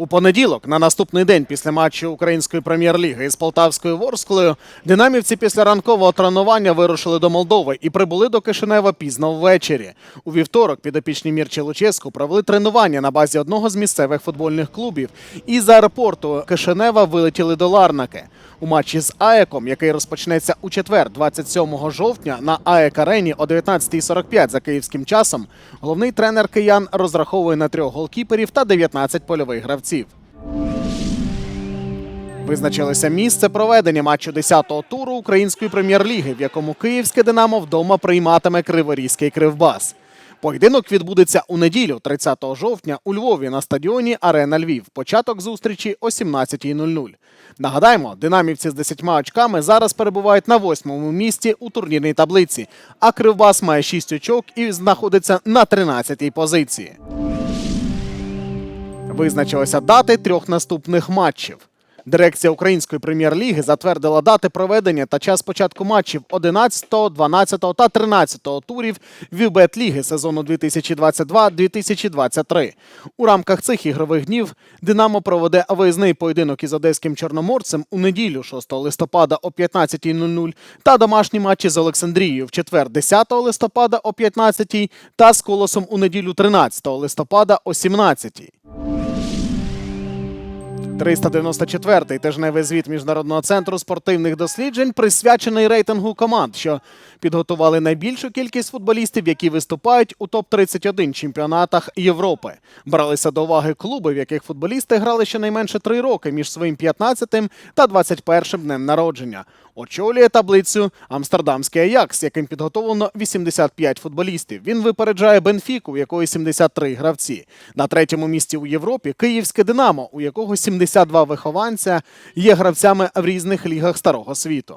У понеділок, на наступний день після матчу української прем'єр-ліги із Полтавською Ворсклою, динамівці після ранкового тренування вирушили до Молдови і прибули до Кишинева пізно ввечері. У вівторок підопічні Мірчі Луческу провели тренування на базі одного з місцевих футбольних клубів. І з аеропорту Кишинева вилетіли до Ларнаки. У матчі з АЕКом, який розпочнеться у четвер, 27 жовтня, на АЕК Арені о 19.45 за київським часом, головний тренер киян розраховує на трьох голкіперів та 19 польових гравців. Визначилося місце проведення матчу 10-го туру української прем'єр-ліги, в якому київське Динамо вдома прийматиме Криворізький Кривбас. Поєдинок відбудеться у неділю, 30 жовтня, у Львові на стадіоні Арена Львів. Початок зустрічі о 17.00. Нагадаємо, динамівці з 10 очками зараз перебувають на восьмому місці у турнірній таблиці, а Кривбас має 6 очок і знаходиться на 13-й позиції. Визначилися дати трьох наступних матчів. Дирекція української прем'єр-ліги затвердила дати проведення та час початку матчів 11, 12 та 13 турів Вівбет-ліги сезону 2022-2023. У рамках цих ігрових днів Динамо проведе виїзний поєдинок із одеським чорноморцем у неділю 6 листопада о 15.00 та домашні матчі з Олександрією в четвер 10 листопада о 15 та з колосом у неділю 13 листопада о 17. 394-й тижневий звіт Міжнародного центру спортивних досліджень присвячений рейтингу команд, що підготували найбільшу кількість футболістів, які виступають у топ-31 чемпіонатах Європи. Бралися до уваги клуби, в яких футболісти грали щонайменше три роки між своїм 15-тим та 21-м днем народження. Очолює таблицю Амстердамський Аякс, яким підготовлено 85 футболістів. Він випереджає Бенфіку, у якої 73 гравці. На третьому місці у Європі Київське Динамо, у якого 72 вихованця є гравцями в різних лігах старого світу.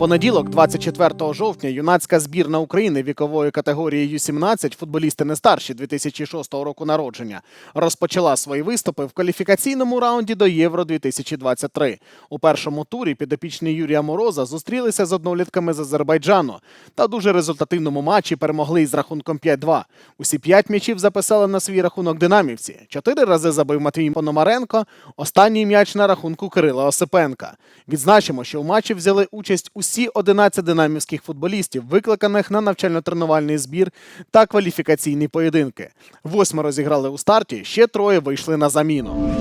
Понеділок, 24 жовтня, юнацька збірна України вікової категорії Ю-17, футболісти не старші 2006 року народження, розпочала свої виступи в кваліфікаційному раунді до Євро 2023. У першому турі підопічні Юрія Мороза зустрілися з однолітками з Азербайджану та дуже результативному матчі перемогли із рахунком 5-2. Усі п'ять м'ячів записали на свій рахунок динамівці. Чотири рази забив Матвій Пономаренко. Останній м'яч на рахунку Кирила Осипенка. Відзначимо, що у матчі взяли участь усі 11 динамівських футболістів, викликаних на навчально-тренувальний збір та кваліфікаційні поєдинки. Восьмеро зіграли у старті, ще троє вийшли на заміну.